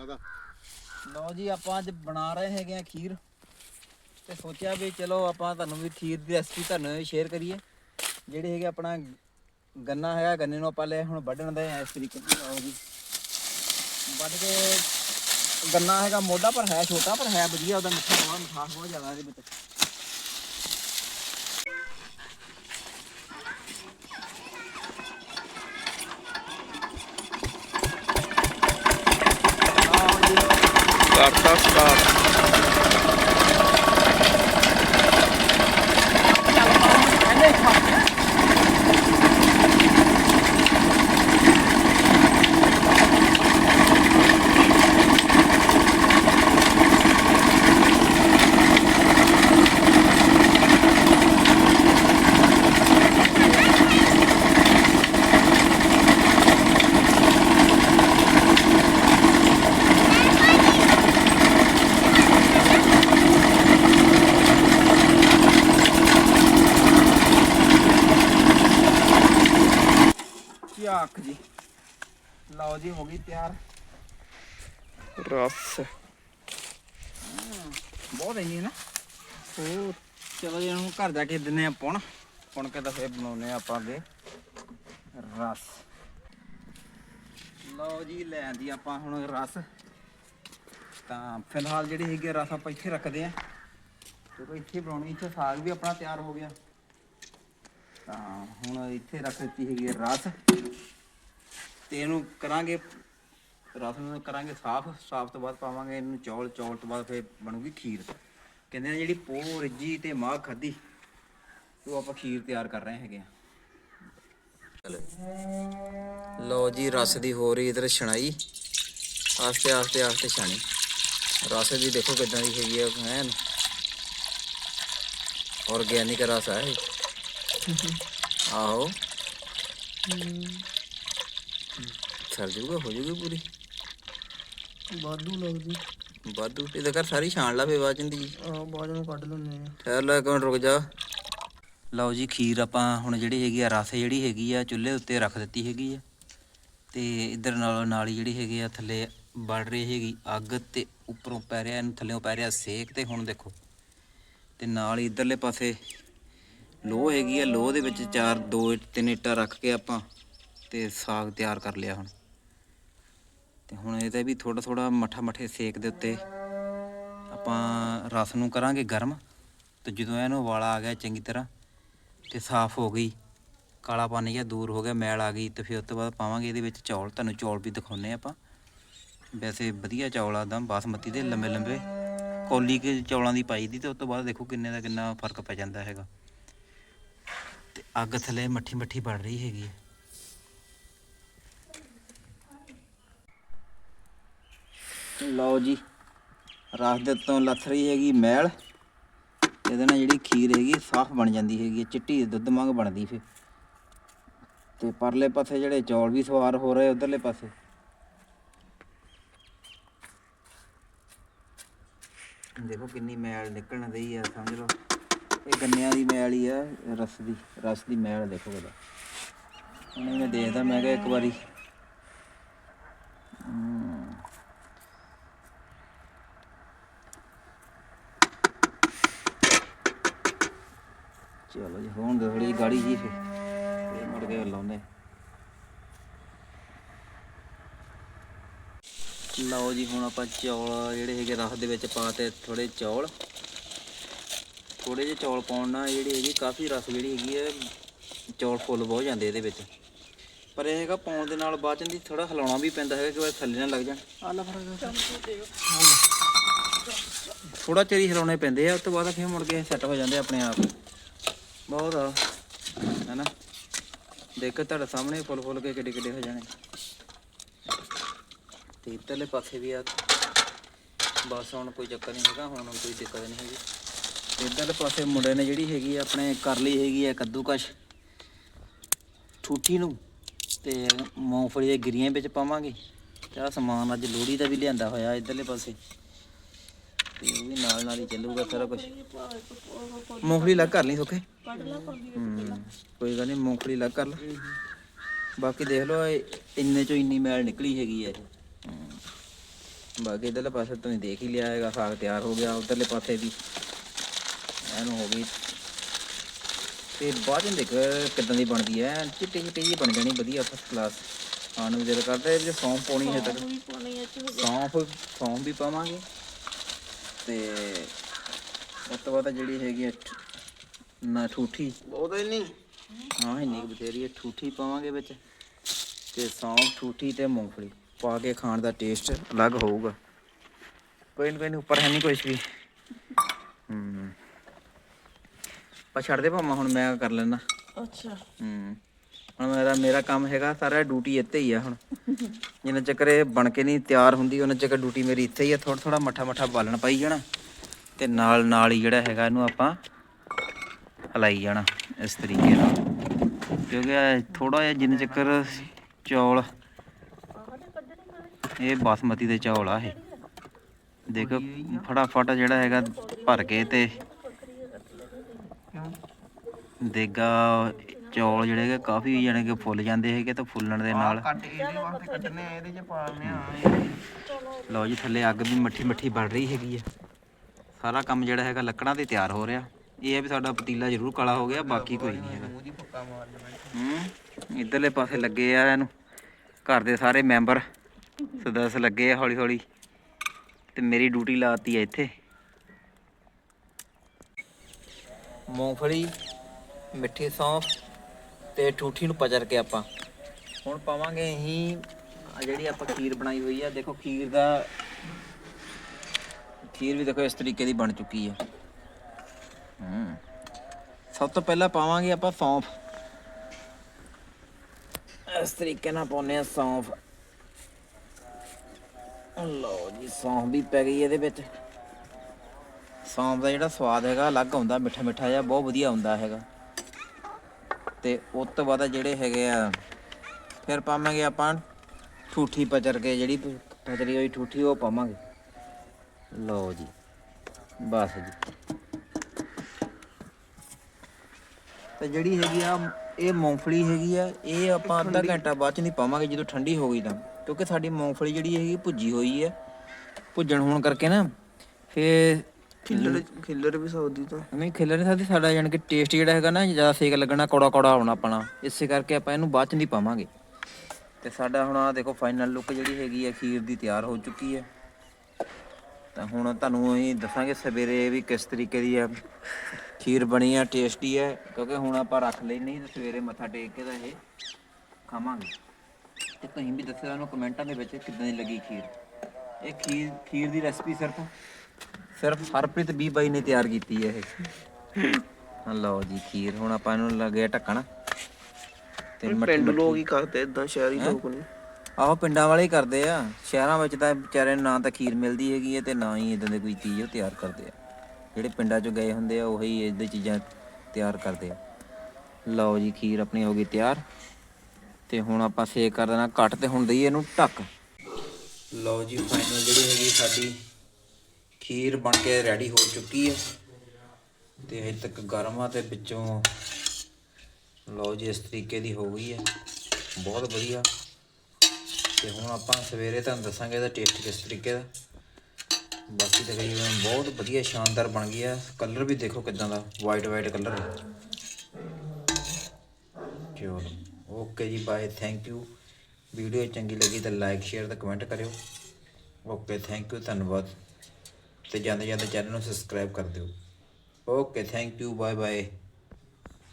ਸਕਦਾ ਲਓ ਜੀ, ਆਪਾਂ ਅੱਜ ਬਣਾ ਰਹੇ ਹੈਗੇ ਆ ਖੀਰ। ਤੇ ਸੋਚਿਆ ਵੀ ਚਲੋ ਆਪਾਂ ਤੁਹਾਨੂੰ ਵੀ ਖੀਰ ਦੀ ਰੈਸਪੀ ਤੁਹਾਨੂੰ ਸ਼ੇਅਰ ਕਰੀਏ। ਜਿਹੜੇ ਹੈਗੇ ਆਪਣਾ ਗੰਨਾ ਹੈਗਾ, ਗੰਨੇ ਨੂੰ ਆਪਾਂ ਲੈ ਹੁਣ ਵੱਢਣ ਦੇ ਇਸ ਤਰੀਕੇ ਨਾਲ। ਲਓ ਜੀ। ਵੱਢ ਕੇ ਗੰਨਾ ਹੈਗਾ ਮੋਢਾ ਪਰ ਹੈ, ਛੋਟਾ ਪਰ ਹੈ, ਵਧੀਆ, ਉਹਦਾ ਮਿੱਠਾ ਬਹੁਤ ਮਿਠਾਸ ਬਹੁਤ ਜ਼ਿਆਦਾ ਇਹਦੇ ਵਿੱਚ। Tá, tá, tá. ਝਾਕ ਜੀ? ਲਓ ਜੀ ਹੋ ਗਈ ਤਿਆਰ। ਰਸ। ਬਹੁਤ ਹੈ ਨਾ। ਹੋਰ ਚਲੋ ਜੀ ਇਹਨੂੰ ਘਰ ਜਾ ਕੇ ਦਿੰਨੇ ਆ ਪੁਣ ਪੁਣ ਕੇ ਤਾਂ ਫੇਰ ਬਣਾਉਨੇ ਆ ਆਪਾਂ ਅੱਗੇ ਰਸ। ਲਓ ਜੀ ਲੈ ਆਂਦੀ ਆਪਾਂ ਹੁਣ ਰਸ। ਤਾਂ ਫਿਲਹਾਲ ਜਿਹੜੀ ਹੈਗੀ ਰਸ ਆਪਾਂ ਇੱਥੇ ਰੱਖਦੇ ਆ ਕਿਉਂਕਿ ਇੱਥੇ ਬਣਾਉਣੀ ਇੱਥੇ ਸਾਗ ਵੀ ਆਪਣਾ ਤਿਆਰ ਹੋ ਗਿਆ। ਤਾਂ ਹੁਣ ਇੱਥੇ ਰੱਖ ਦਿੱਤੀ ਹੈਗੀ ਹੈ ਰਸ ਤੇ ਇਹਨੂੰ ਕਰਾਂਗੇ ਰਸ ਨੂੰ ਕਰਾਂਗੇ ਸਾਫ਼। ਸਾਫ਼ ਤੋਂ ਬਾਅਦ ਪਾਵਾਂਗੇ ਇਹਨੂੰ ਚੌਲ। ਚੌਲ ਤੋਂ ਬਾਅਦ ਫਿਰ ਬਣੂਗੀ ਖੀਰ। ਕਹਿੰਦੇ ਨੇ ਜਿਹੜੀ ਪੋਹ ਰਿੱਜੀ ਤੇ ਮਾਂ ਖਾਦੀ ਉਹ ਆਪਾਂ ਖੀਰ ਤਿਆਰ ਕਰ ਰਹੇ ਹੈਗੇ ਆ। ਲਓ ਜੀ, ਰਸ ਦੀ ਹੋ ਰਹੀ ਇਧਰ ਛਣਾਈ। ਆਸਤੇ ਆਸਤੇ ਆਸਤੇ ਛਾਣੀ। ਰਸ ਦੀ ਦੇਖੋ ਕਿਦਾਂ ਦੀ ਹੈਗੀ ਹੈ ਐਨ ਆਰਗੈਨਿਕ ਰਸ ਆ ਇਹ। ਆਹੋ। ਸਰ ਜੂਗਾ ਹੋ ਜੂਗੀ ਪੂਰੀ। ਵਾਧੂ ਲੱਗਦੀ। ਵਾਧੂ ਇਹਦੇ ਘਰ ਸਾਰੀ ਛਾਣ ਲਾ ਬੇਵਾ ਚੰਦੀ ਆ ਬਾਅਦ ਨੂੰ ਕੱਢ ਲੈਣੇ ਆ। ਠਹਿਰ ਲੈ ਇੱਕ ਮਿੰਟ ਰੁਕ ਜਾ। ਲਓ ਜੀ ਖੀਰ ਆਪਾਂ ਹੁਣ ਜਿਹੜੀ ਹੈਗੀ ਆ ਰਸ ਜਿਹੜੀ ਹੈਗੀ ਆ ਚੁੱਲ੍ਹੇ ਉੱਤੇ ਰੱਖ ਦਿੱਤੀ ਹੈਗੀ ਆ। ਤੇ ਇਧਰ ਨਾਲ ਨਾਲ ਹੀ ਜਿਹੜੀ ਹੈਗੀ ਆ ਥੱਲੇ ਬੜ ਰਹੀ ਹੈਗੀ ਅੱਗ ਤੇ ਉੱਪਰੋਂ ਪੈ ਰਿਹਾ ਇਹਨੂੰ ਥੱਲੇੋਂ ਪੈ ਰਿਹਾ ਸੇਕ ਤੇ ਹੁਣ ਦੇਖੋ। ਤੇ ਨਾਲ ਹੀ ਇਧਰਲੇ ਪਾਸੇ ਲੋਹ ਹੈਗੀ ਆ, ਲੋਹ ਦੇ ਵਿੱਚ ਚਾਰ, ਦੋ, ਤਿੰਨ ਇੱਟਾਂ ਰੱਖ ਕੇ ਆਪਾਂ ਤੇ ਸਾਗ ਤਿਆਰ ਕਰ ਲਿਆ ਹੁਣ। ਤੇ ਹੁਣ ਇਹਦਾ ਵੀ ਥੋੜਾ ਥੋੜਾ ਮੱਠਾ ਮੱਠੇ ਸੇਕ ਦੇ ਉੱਤੇ ਆਪਾਂ ਰਸ ਨੂੰ ਕਰਾਂਗੇ ਗਰਮ। ਤੇ ਜਦੋਂ ਇਹਨੂੰ ਉਬਾਲਾ ਆ ਗਿਆ ਚੰਗੀ ਤਰ੍ਹਾਂ ਤੇ ਸਾਫ਼ ਹੋ ਗਈ, ਕਾਲਾ ਪਾਣੀ ਜਾਂ ਦੂਰ ਹੋ ਗਿਆ, ਮੈਲ ਆ ਗਈ ਤੇ ਫਿਰ ਉਸ ਤੋਂ ਬਾਅਦ ਪਾਵਾਂਗੇ ਇਹਦੇ ਵਿੱਚ ਚੌਲ। ਤੁਹਾਨੂੰ ਚੌਲ ਵੀ ਦਿਖਾਉਨੇ ਆਪਾਂ। ਵੈਸੇ ਵਧੀਆ ਚੌਲ ਆ ਦਮ ਬਾਸਮਤੀ ਦੇ ਲੰਬੇ ਲੰਬੇ। ਕੌਲੀ ਕੇ ਚੌਲਾਂ ਦੀ ਪਾਈ ਦੀ ਤੇ ਉਸ ਤੋਂ ਬਾਅਦ ਦੇਖੋ ਕਿੰਨੇ ਦਾ ਕਿੰਨਾ ਫ਼ਰਕ ਪੈ ਜਾਂਦਾ ਹੈਗਾ। ਤੇ ਅੱਗ ਥੱਲੇ ਮੱਠੀ ਮੱਠੀ ਬਣ ਰਹੀ ਹੈਗੀ ਹੈ। ਲਓ ਜੀ ਰਸ ਦੇ ਤੋਂ ਲੱਥ ਰਹੀ ਹੈਗੀ ਮੈਲ। ਇਹਦੇ ਨਾਲ ਜਿਹੜੀ ਖੀਰ ਹੈਗੀ ਸਾਫ਼ ਬਣ ਜਾਂਦੀ ਹੈਗੀ ਹੈ, ਚਿੱਟੀ ਦੁੱਧ ਮੰਗ ਬਣਦੀ ਫਿਰ। ਤੇ ਪਰਲੇ ਪਾਸੇ ਜਿਹੜੇ ਚੌਲ ਵੀ ਸਵਾਰ ਹੋ ਰਹੇ ਉਧਰਲੇ ਪਾਸੇ। ਦੇਖੋ ਕਿੰਨੀ ਮੈਲ ਨਿਕਲਣ ਰਹੀ ਆ ਸਮਝ ਲਓ। ਇਹ ਗੰਨਿਆਂ ਦੀ ਮੈਲ ਹੀ ਆ, ਰਸ ਦੀ ਰਸ ਦੀ ਮੈਲ ਦੇਖੋ ਇਹਦਾ ਹੁਣ ਮੈਂ ਦੇਖਦਾ ਮੈਂ ਕਿਹਾ ਇੱਕ ਵਾਰੀ। ਚਲੋ ਜੀ, ਹੋਣ ਦੇ ਥੋੜੀ ਗਾੜੀ ਜੀ ਫਿਰ। ਇਹ ਮੁੜ ਕੇ ਲਾਉਂਦੇ। ਲਓ ਜੀ, ਹੁਣ ਆਪਾਂ ਚੌਲ ਜਿਹੜੇ ਹੈਗੇ, ਰਸ ਦੇ ਵਿੱਚ ਪਾਤੇ ਥੋੜੇ ਚੌਲ। ਥੋੜੇ ਜਿਹੇ ਚੌਲ ਪਾਉਣ ਨਾਲ ਜਿਹੜੀ ਹੈਗੀ ਕਾਫੀ ਰਸ ਜਿਹੜੀ ਹੈਗੀ ਹੈ ਚੌਲ ਫੁੱਲ ਬਹੁਤ ਜਾਂਦੇ ਇਹਦੇ ਵਿੱਚ। ਪਰ ਇਹ ਹੈਗਾ ਪਾਉਣ ਦੇ ਨਾਲ ਬਾਅਦ ਚ ਦੀ ਥੋੜਾ ਹਿਲਾਉਣਾ ਵੀ ਪੈਂਦਾ ਹੈਗਾ ਕਿ ਉਹ ਥੱਲੇ ਨਾ ਲੱਗ ਜਾਣ। ਆ। ਲੈ ਥੋੜਾ ਚਿਰ ਹੀ ਹਿਲਾਉਣੇ ਪੈਂਦੇ ਆ ਉਸ ਤੋਂ ਬਾਅਦ ਫਿਰ ਮੁੜ ਕੇ ਸੈੱਟ ਹੋ ਜਾਂਦੇ ਆਪਣੇ ਆਪ। ਬਹੁਤ ਆ ਹੈਨਾ ਦੇਖੋ ਤੁਹਾਡੇ ਸਾਹਮਣੇ ਫੁੱਲ ਫੁੱਲ ਕੇ ਕਿੱਡੇ ਕਿੱਡੇ ਹੋ ਜਾਣੇ। ਤੇ ਇੱਧਰਲੇ ਪਾਸੇ ਵੀ ਆ। ਬਸ ਹੁਣ ਕੋਈ ਚੱਕਰ ਨਹੀਂ ਹੈਗਾ ਹੁਣ ਕੋਈ ਦਿੱਕਤ ਨਹੀਂ ਹੈਗੀ। ਇੱਧਰਲੇ ਪਾਸੇ ਮੁੰਡੇ ਨੇ ਜਿਹੜੀ ਹੈਗੀ ਆ ਆਪਣੇ ਕਰ ਲਈ ਹੈਗੀ ਆ ਕੱਦੂਕਸ਼। ਠੂਠੀ ਨੂੰ ਤੇ ਮੂੰਗਫਲੀ ਦੇ ਗਿਰੀਆਂ ਵਿੱਚ ਪਾਵਾਂਗੇ। ਤੇ ਆਹ ਸਮਾਨ ਅੱਜ ਲੋਹੜੀ ਦਾ ਵੀ ਲਿਆਂਦਾ ਹੋਇਆ ਇੱਧਰਲੇ ਪਾਸੇ। ਤੇ ਉਹ ਵੀ ਨਾਲ ਨਾਲ ਹੀ ਚੱਲੂਗਾ ਸਾਰਾ ਕੁਝ ਮੂੰਗਫਲੀ ਲੱਗ ਕਰ ਲਈ ਸੁੱਕੇ ਹੂੰ, ਕੋਈ ਗੱਲ ਨਹੀਂ ਮੂੰਗਫਲੀ ਲੱਗ ਕਰ ਲਾ। ਬਾਕੀ ਦੇਖ ਲਓ ਇੰਨੇ ਚੋਂ ਇੰਨੀ ਮੈਲ ਨਿਕਲੀ ਹੈਗੀ ਹੈ ਇਹ। ਬਾਕੀ ਇਧਰਲੇ ਪਾਸੇ ਤੁਸੀਂ ਦੇਖ ਹੀ ਲਿਆ ਹੈਗਾ ਸਾਗ ਤਿਆਰ ਹੋ ਗਿਆ ਉਧਰਲੇ ਪਾਸੇ ਵੀ। ਐਨੂੰ ਹੋ ਗਈ। ਤੇ ਬਾਅਦ ਵਿੱਚ ਦੇਖ ਕਿਦਾਂ ਦੀ ਬਣਦੀ ਹੈ ਚਿੱਟੀ ਚਿੱਟੀ ਜੀ ਬਣ ਜਾਣੀ ਵਧੀਆ ਫਸਟ ਕਲਾਸ ਖਾਣ ਨੂੰ ਦਿਲ ਕਰਦਾ ਇਹ ਸੌਂਫ ਪਾਉਣੀ ਹੈ ਤੱਕ ਵੀ ਪਾਉਣੀ ਹੈ ਚ ਸੌਂਫ ਸੌਂਫ ਵੀ ਪਾਵਾਂਗੇ। ਤੇ ਉਸ ਤੋਂ ਬਾਅਦ ਜਿਹੜੀ ਹੈਗੀ ਆ ਨਾ ਠੂਠੀ। ਬਹੁਤ ਹੀ ਨਹੀਂ। ਹਾਂ ਇੰਨੀ ਕੁ ਬਥੇਰੀ ਹੈ ਠੂਠੀ ਪਾਵਾਂਗੇ ਵਿੱਚ। ਤੇ ਸੌਂਫ ਠੂਠੀ ਤੇ ਮੂੰਗਫਲੀ। ਪਾ ਕੇ ਖਾਣ ਦਾ ਟੇਸਟ ਅਲੱਗ ਹੋਊਗਾ। ਕੋਈ ਨਾ ਕੋਈ ਨੀ, ਉੱਪਰ ਹੈ ਨਹੀਂ ਕੁਛ ਵੀ। ਹੂੰ। ਪਾ ਛੱਡ ਦੇ ਭਾਵਾਂ ਹੁਣ ਮੈਂ ਕਰ ਲੈਣਾ ਅੱਛਾ। ਹੂੰ। ਹੁਣ ਮੇਰਾ ਮੇਰਾ ਕੰਮ ਹੈਗਾ ਸਾਰਾ ਡਿਊਟੀ ਇੱਥੇ ਹੀ ਆ ਹੁਣ। ਜਿੰਨਾ ਚੱਕਰ ਇਹ ਬਣ ਕੇ ਨਹੀਂ ਤਿਆਰ ਹੁੰਦੀ ਉਹਨਾਂ ਚੱਕਰ ਡਿਊਟੀ ਮੇਰੀ ਇੱਥੇ ਹੀ ਆ ਥੋੜਾ ਥੋੜਾ ਮੱਠਾ ਮੱਠਾ ਬਾਲਣ ਪਾਈ ਜਾਣਾ। ਤੇ ਨਾਲ ਨਾਲ ਹੀ ਜਿਹੜਾ ਹੈਗਾ ਇਹਨੂੰ ਆਪਾਂ ਹਲਾਈ ਜਾਣਾ ਇਸ ਤਰੀਕੇ ਨਾਲ। ਕਿਉਂਕਿ ਥੋੜਾ ਜਿਹਾ ਜਿੰਨਾ ਚੱਕਰ ਚੌਲ ਇਹ ਬਾਸਮਤੀ ਦੇ ਚੌਲ ਆ ਇਹ। ਦੇਖੋ ਫਟਾਫਟ ਜਿਹੜਾ ਹੈਗਾ ਭਰ ਕੇ ਤੇ ਦੇਗਾ ਚੌਲ ਜਿਹੜੇ ਹੈਗੇ ਕਾਫੀ ਜਾਣੇ ਕਿ ਫੁੱਲ ਜਾਂਦੇ ਹੈਗੇ ਤਾਂ ਫੁੱਲਣ ਦੇ ਨਾਲ। ਕੱਟ ਕੇ ਇਹਦੇ ਵਾਸਤੇ ਕੱਟਨੇ ਆ ਇਹਦੇ ਚ ਪਾਉਣੇ ਆ। ਲਓ ਜੀ ਥੱਲੇ ਅੱਗ ਵੀ ਮੱਠੀ ਮੱਠੀ ਬਣ ਰਹੀ ਹੈਗੀ ਹੈ ਸਾਰਾ ਕੰਮ ਜਿਹੜਾ ਹੈਗਾ ਲੱਕੜਾਂ ਤੇ ਤਿਆਰ ਹੋ ਰਿਹਾ। ਇਹ ਹੈ ਵੀ ਸਾਡਾ ਪਤੀਲਾ ਜ਼ਰੂਰ ਕਾਲਾ ਹੋ ਗਿਆ ਬਾਕੀ ਕੋਈ ਨਹੀਂ ਹੈਗਾ। ਹੂੰ ਇਧਰਲੇ ਪਾਸੇ ਲੱਗੇ ਆ ਇਹਨੂੰ। ਘਰ ਦੇ ਸਾਰੇ ਮੈਂਬਰ ਸਦੱਸ ਲੱਗੇ ਆ ਹੌਲੀ ਹੌਲੀ ਤੇ ਮੇਰੀ ਡਿਊਟੀ ਲਾਤੀ ਹੈ ਇੱਥੇ। ਮੂੰਗਫਲੀ ਮਿੱਠੀ ਸੌਂਫ ਤੇ ਠੂਠੀ ਨੂੰ ਪਚਰ ਕੇ ਆਪਾਂ। ਹੁਣ ਪਾਵਾਂਗੇ ਅਸੀਂ ਆ ਜਿਹੜੀ ਆਪਾਂ ਖੀਰ ਬਣਾਈ ਹੋਈ ਆ, ਦੇਖੋ ਖੀਰ ਦਾ ਖੀਰ ਵੀ ਦੇਖੋ ਇਸ ਤਰੀਕੇ ਦੀ ਬਣ ਚੁੱਕੀ ਆ। ਹੂੰ। ਸਭ ਤੋਂ ਪਹਿਲਾਂ ਪਾਵਾਂਗੇ ਆਪਾਂ ਸੌਂਫ। ਇਸ ਤਰੀਕੇ ਨਾਲ ਪਾਉਨੇ ਆ ਸੌਂਫ। ਲਓ ਜੀ, ਸੌਂਫ ਵੀ ਪੈ ਗਈ ਇਹਦੇ ਵਿੱਚ। ਸੌਂਫ ਦਾ ਜਿਹੜਾ ਸਵਾਦ ਹੈਗਾ, ਅਲੱਗ ਆਉਂਦਾ ਮਿੱਠਾ ਮਿੱਠਾ ਜਿਹਾ, ਬਹੁਤ ਵਧੀਆ ਆਉਂਦਾ ਹੈਗਾ। ਤੇ ਉਸ ਤੋਂ ਬਾਅਦ ਜਿਹੜੇ ਹੈਗੇ ਆ ਫਿਰ ਪਾਵਾਂਗੇ ਆਪਾਂ ਠੂਠੀ ਪਚਰ ਕੇ ਜਿਹੜੀ ਪਚਰੀ ਹੋਈ ਠੂਠੀ ਉਹ ਪਾਵਾਂਗੇ। ਲਓ ਜੀ ਬਸ ਜੀ। ਤੇ ਜਿਹੜੀ ਹੈਗੀ ਆ ਇਹ ਮੂੰਗਫਲੀ ਹੈਗੀ ਆ ਇਹ ਆਪਾਂ ਅੱਧਾ ਘੰਟਾ ਬਾਅਦ ਚ ਨਹੀਂ ਪਾਵਾਂਗੇ ਜਦੋਂ ਠੰਡੀ ਹੋ ਗਈ ਤਾਂ। ਕਿਉਂਕਿ ਸਾਡੀ ਮੂੰਗਫਲੀ ਜਿਹੜੀ ਹੈਗੀ ਭੁੱਜੀ ਹੋਈ ਹੈ ਭੁੱਜਣ ਹੋਣ ਕਰਕੇ ਨਾ ਫੇਰ ਖਿੱਲਰ ਖਿੱਲਰ ਵੀ ਸਕਦੀ ਤਾਂ। ਨਹੀਂ ਖਿਲਰ ਨਹੀਂ ਸਕਦੀ ਸਾਡਾ ਜਾਣੀ ਕਿ ਟੇਸਟ ਜਿਹੜਾ ਹੈਗਾ ਨਾ ਜ਼ਿਆਦਾ ਸੇਕ ਲੱਗਣਾ ਕੌੜਾ ਕੌੜਾ ਆਉਣਾ ਆਪਣਾ। ਇਸੇ ਕਰਕੇ ਆਪਾਂ ਇਹਨੂੰ ਬਾਅਦ ਚ ਨਹੀਂ ਪਾਵਾਂਗੇ। ਤੇ ਸਾਡਾ ਹੁਣ ਆ ਦੇਖੋ ਫਾਈਨਲ ਲੁੱਕ ਜਿਹੜੀ ਹੈਗੀ ਆ ਖੀਰ ਦੀ ਤਿਆਰ ਹੋ ਚੁੱਕੀ ਹੈ ਤਾਂ ਹੁਣ ਤੁਹਾਨੂੰ ਅਸੀਂ ਦੱਸਾਂਗੇ ਸਵੇਰੇ ਵੀ ਕਿਸ ਤਰੀਕੇ ਦੀ ਆ ਖੀਰ ਬਣੀ ਆ ਟੇਸਟੀ ਹੈ ਕਿਉਂਕਿ ਹੁਣ ਆਪਾਂ ਰੱਖ ਲਈ ਨਹੀਂ ਤੇ ਸਵੇਰੇ ਮੱਥਾ ਟੇਕ ਕੇ ਤਾਂ ਇਹ ਖਾਵਾਂਗੇ। ਤੇ ਤੁਸੀਂ ਵੀ ਦੱਸਿਓ ਸਾਨੂੰ ਕਮੈਂਟਾਂ ਦੇ ਵਿੱਚ ਕਿੱਦਾਂ ਦੀ ਲੱਗੀ ਖੀਰ। ਇਹ ਖੀਰ ਖੀਰ ਦੀ ਰੈਸਪੀ ਸਿਰਫ ਸਿਰਫ ਹਰਪ੍ਰੀਤ ਬੀ ਬਾਈ ਨੇ ਤਿਆਰ ਕੀਤੀ ਹੈ ਇਹ। ਹਾਂ ਲਓ ਜੀ ਖੀਰ। ਹੁਣ ਆਪਾਂ ਇਹਨੂੰ ਲੱਗੇ ਢੱਕਣ। ਤੇ ਪਿੰਡ ਲੋਕ ਹੀ ਕਰਦੇ ਇਦਾਂ ਸ਼ਹਿਰੀ ਲੋਕ ਨਹੀਂ ਆਹੋ ਪਿੰਡਾਂ ਵਾਲੇ ਹੀ ਕਰਦੇ ਆ। ਸ਼ਹਿਰਾਂ ਵਿੱਚ ਤਾਂ ਵਿਚਾਰੇ ਨੂੰ ਨਾ ਤਾਂ ਖੀਰ ਮਿਲਦੀ ਹੈਗੀ ਹੈ ਤੇ ਨਾ ਹੀ ਇਦਾਂ ਦੀ ਕੋਈ ਚੀਜ਼ ਉਹ ਤਿਆਰ ਕਰਦੇ ਆ। ਜਿਹੜੇ ਪਿੰਡਾਂ 'ਚੋਂ ਗਏ ਹੁੰਦੇ ਆ ਉਹੀ ਇਦਾਂ ਚੀਜ਼ਾਂ ਤਿਆਰ ਕਰਦੇ ਆ। ਲਓ ਜੀ ਖੀਰ ਆਪਣੀ ਹੋ ਗਈ ਤਿਆਰ। ਤੇ ਹੁਣ ਆਪਾਂ ਸੇਕ ਕਰ ਦੇਣਾ ਘੱਟ ਤੇ ਹੁਣ ਦਈਏ ਇਹਨੂੰ ਢੱਕ। ਲਓ ਜੀ ਫਾਈਨਲ ਜਿਹੜੀ ਹੈਗੀ ਸਾਡੀ ਖੀਰ ਬਣ ਕੇ ਰੈਡੀ ਹੋ ਚੁੱਕੀ ਹੈ। ਤੇ ਹਜੇ ਤੱਕ ਗਰਮ ਆ ਤੇ ਵਿੱਚੋਂ ਲਓ ਜੀ, ਇਸ ਤਰੀਕੇ ਦੀ ਹੋ ਗਈ ਹੈ। ਬਹੁਤ ਵਧੀਆ। ਤੇ ਹੁਣ ਆਪਾਂ ਸਵੇਰੇ ਤੁਹਾਨੂੰ ਦੱਸਾਂਗੇ ਇਹਦਾ ਟੇਸਟ ਕਿਸ ਤਰੀਕੇ ਦਾ। ਬਾਕੀ ਤਕਰੀਬਨ ਬਹੁਤ ਵਧੀਆ ਸ਼ਾਨਦਾਰ ਬਣ ਗਈ ਆ ਕਲਰ ਵੀ ਦੇਖੋ ਕਿਦਾਂ ਦਾ ਵਾਈਟ ਵਾਈਟ ਕਲਰ ਚਲੋ ਓਕੇ ਜੀ ਬਾਏ ਥੈਂਕ ਯੂ ਵੀਡੀਓ ਚੰਗੀ ਲੱਗੀ ਤਾਂ ਲਾਈਕ ਸ਼ੇਅਰ ਤੇ ਕਮੈਂਟ ਕਰਿਓ। ਓਕੇ ਥੈਂਕ ਯੂ ਧੰਨਵਾਦ। ਤੇ ਜਾਂਦੇ ਜਾਂਦੇ ਚੈਨਲ ਨੂੰ ਸਬਸਕ੍ਰਾਈਬ ਕਰ ਦਿਓ। Okay thank you bye bye